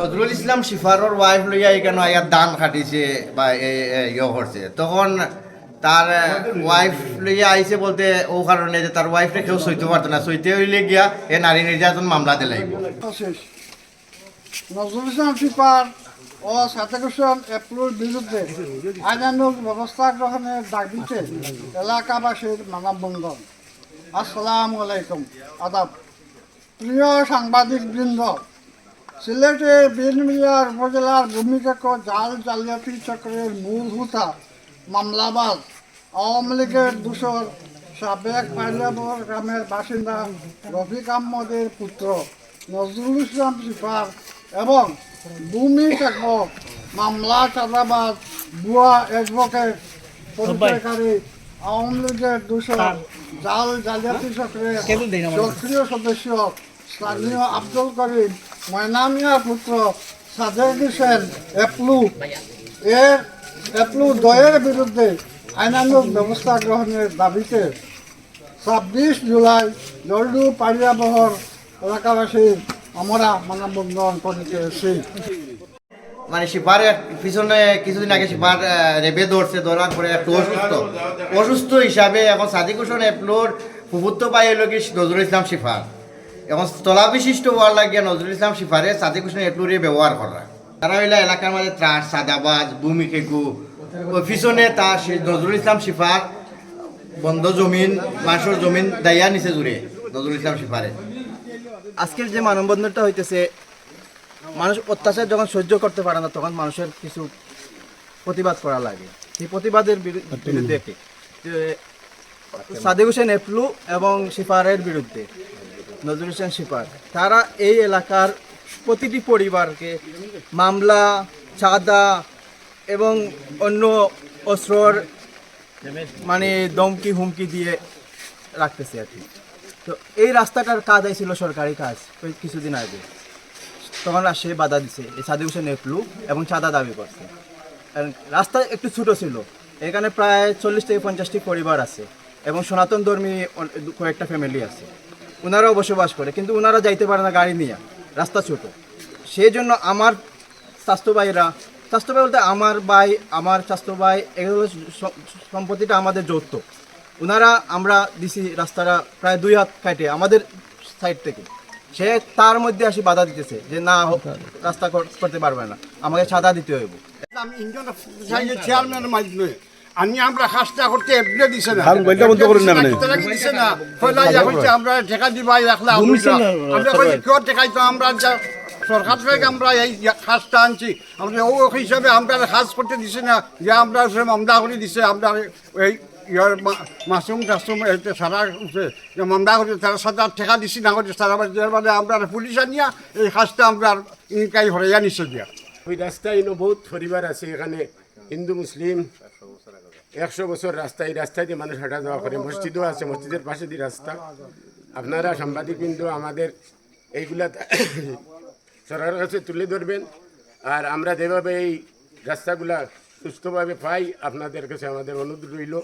Nazrul Islam শিফারর wife লইয়া এখানে আয়া দান খাটিছে বা ইয়ে করছে? তখন তার ওয়াইফ লইয়া আইছে বলতে ও কারণে যে তার ওয়াইফরে কেউ সইতে পারতো না। সইতে হইলে গিয়া এ নারী নির্যাতন মামলাতে লাগবে। নজরুল ইসলাম সিপার ও সাতেকুশন এপ্রুর বিরুদ্ধে আইনানুক ব্যবস্থা গ্রহণের দাবিতে এলাকাবাসীর মানববন্ধন। আসসালামু আলাইকুম। আদাব। প্রিয় সাংবাদিক বৃন্দ সিলেটে বিনমিয়ার উপজেলার ভূমিকাক জাল জালিয়াতি চক্রের মূল হুতা মামলাবাজ। আওয়ামী লীগের দূষর সাবেক পাইলাবর গ্রামের বাসিন্দা রফিক আহমদের পুত্র নজরুল ইসলাম সিফার এবং ভূমি কাকক মামলা চাঁদাবাজ বুয়া অ্যাডভোকেট পরিচয়কারী আওয়ামী লীগের দূষর জাল জালিয়াতি চক্রের সক্রিয় সদস্য স্থানীয় আব্দুল করিম ময়নামিয়ার পুত্র সাদেক হোসেন এপলু। এর এপলু দয়ের বিরুদ্ধে আইনানুক ব্যবস্থা গ্রহণের দাবিতে ছাব্বিশ জুলাই জলডু পাড়িয়াবহর এলাকাবাসীর আমরা মানববন্ধন করিতেছি মানে শিপার পিছনে কিছুদিন আগে আহ, রেবে ধরছে ধরার পরে একটু অসুস্থ। অসুস্থ হিসাবে এখন সাদিক হোসেন এপলোর ফুপুত্ব পাই হলো কি নজরুল ইসলাম শিফার এখন স্থলা বিশিষ্ট হওয়ার লাগিয়ে নজরুল ইসলাম শিফারে সাদিক হোসেন এপলোরে ব্যবহার করা তারা হইলা এলাকার মাঝে ত্রাস সাদাবাজ ভূমি খেকু পিছনে সেই নজরুল ইসলাম সিফার বন্ধ জমিন মানুষের জমিন দাইয়া নিচে জুড়ে নজরুল ইসলাম সিফারে আজকের যে মানববন্ধনটা হইতেছে, মানুষ অত্যাচার যখন সহ্য করতে পারে না, তখন মানুষের কিছু প্রতিবাদ করা লাগে। সেই প্রতিবাদের বিরু- বিরুদ্ধে সাদেক হোসেন এফলু এবং সিফারের বিরুদ্ধে। নজরুল হোসেন সিফার তারা এই এলাকার প্রতিটি পরিবারকে মামলা, চাঁদা এবং অন্য অস্ত্রর মানে দমকি হুমকি দিয়ে রাখতেছে আর কি। তো এই রাস্তাটার কাজ ছিল সরকারি কাজ ওই কিছুদিন আগে। তখন সে বাধা দিছে, এই সাদিক হোসেন এফলু এবং চাঁদা দাবি করছে। রাস্তা একটু ছোট ছিল, এখানে প্রায় চল্লিশ থেকে পঞ্চাশটি পরিবার আছে এবং সনাতন ধর্মী কয়েকটা ফ্যামিলি আছে। ওনারাও বসবাস করে, কিন্তু ওনারা যাইতে পারে না গাড়ি নিয়ে, রাস্তা ছোট। সেই জন্য আমার স্বাস্থ্য ভাইরা স্বাস্থ্য ভাই বলতে আমার ভাই, আমার স্বাস্থ্য ভাই এগুলো সম্পত্তিটা আমাদের যৌথ। ওনারা আমরা দিছি রাস্তাটা প্রায় দুই হাত কাটে আমাদের সাইড থেকে। সে তার মধ্যে আসি বাধা দিতেছে যে না রাস্তা করতে পারবে না। আমাকে ছাদা দিতে হইব। আমি ইন্ডিয়ান আমি আমরা কাজটা করতে এপ্লে দিছে না। বন্ধ করেন না কেন? দিছে না কইলা ইয়া হচ্ছে আমরা টাকা দিবাই রাখলা আমরা কই কেউ টাকাই তো আমরা? যা সরকার থেকে আমরা এই কাজটা আনছি। আমরা ও হিসাবে আমরা কাজ করতে দিছে না। যে আমরা সে মামলা করে দিছে আমরা এই ইয়ার মা- মাসুম টাসুম এতে সারা উঠে যে মামলা করে তারা সাদা টাকা দিছি না করে সারা মানে আমরা পুলিশ আনিয়া এই কাজটা আমরা ইনকাই হরাইয়া নিছে দিয়া ওই রাস্তায় বহুত পরিবার আছে এখানে হিন্দু মুসলিম। একশো বছর রাস্তায় এই দিয়ে মানুষ হাঁটা যাওয়া করে, মসজিদও আছে, মসজিদের পাশে দিয়ে রাস্তা। আপনারা সাংবাদিক কিন্তু আমাদের এইগুলা সরকারের কাছে তুলে ধরবেন। আর আমরা যেভাবে এই রাস্তাগুলা সুস্থভাবে পাই, আপনাদের কাছে আমাদের অনুরোধ রইল।